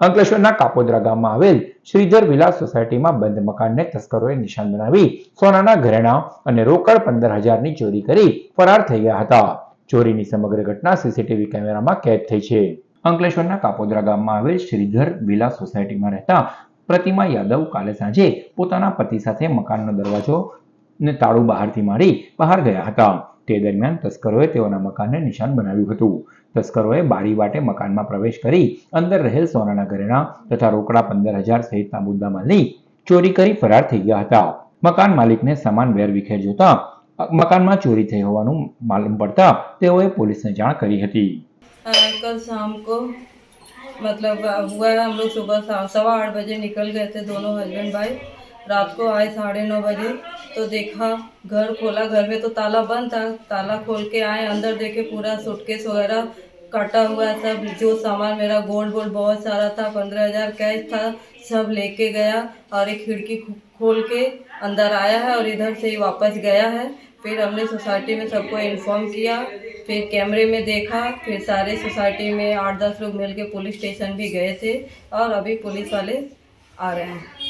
અંકલેશ્વરના કાપોદરા ગામમાં આવેલ શ્રીધર વિલાસ સોસાયટીમાં બંધ મકાનને તસ્કરોએ નિશાન બનાવી સોનાના ઘરેણા અને રોકડ પંદર હજારની ચોરી કરી ફરાર થઈ ગયા હતા. ચોરીની સમગ્ર ઘટના સીસીટીવી કેમેરામાં કેદ થઈ છે. અંકલેશ્વરના કાપોદરા ગામમાં આવેલ શ્રીધર વિલાસ સોસાયટીમાં રહેતા પ્રતિમા યાદવ કાલે સાંજે પોતાના પતિ સાથે મકાનનો દરવાજો ને તાળું બહારથી મારી બહાર ગયા હતા. તે દરમિયાન તસ્કરોએ તેઓના મકાનને નિશાન બનાવ્યું હતું તસ્કરોએ બારી વાટે મકાનમાં પ્રવેશ કરી અંદર રહેલ સોનાના ઘરેણા તથા રોકડા પંદર હજાર સહિતના મુદ્દામાલની ચોરી કરી ફરાર થઈ ગયા હતા મકાન માલિકને સમાન વેરવિખેર જોતા અ, મકાનમાં ચોરી થઈ હોવાનું માલુમ પડતા તેઓએ પોલીસને જાણ કરી હતી अ, कल शाम को मतलब अ, हुआ है हम लोग सुबह सा- सवा आठ बजे निकल गए थे दोनों हस्बैंड वाइफ रात को आए साढ़े नौ बजे तो देखा, घर खोला, घर में तो ताला बंद था। ताला खोल के आए, अंदर देखे पूरा सूटकेस वगैरह काटा हुआ सब जो सामान मेरा गोल्ड वोल्ड बहुत सारा था, पंद्रह हज़ार कैश था, सब लेके गया और एक खिड़की खोल के अंदर आया है और इधर से ही वापस गया है। फिर हमने सोसाइटी में सबको इन्फॉर्म किया, फिर कैमरे में देखा, फिर सारे सोसाइटी में आठ दस लोग मिल पुलिस स्टेशन भी गए थे और अभी पुलिस वाले आ रहे हैं।